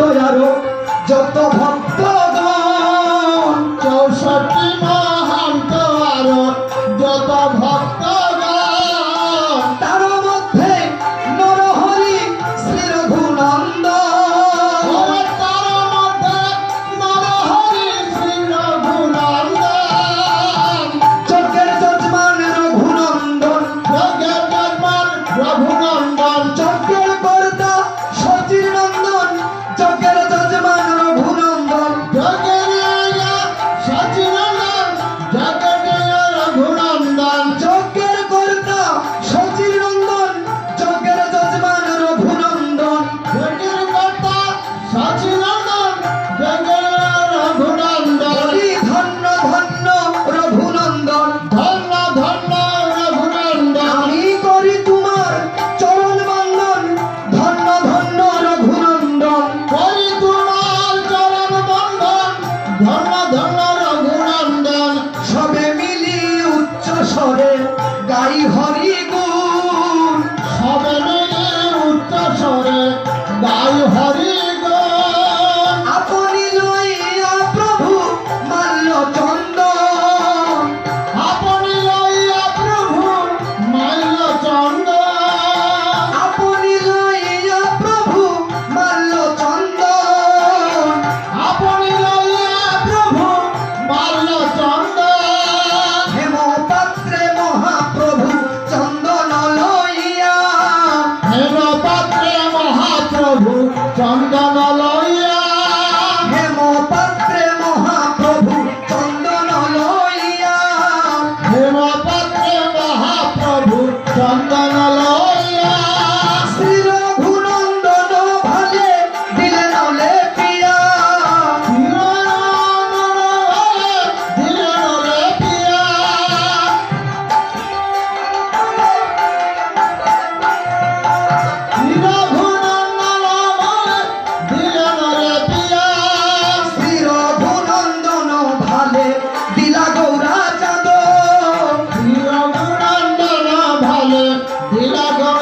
আরও যত ভক্তগণ গাই হরি not going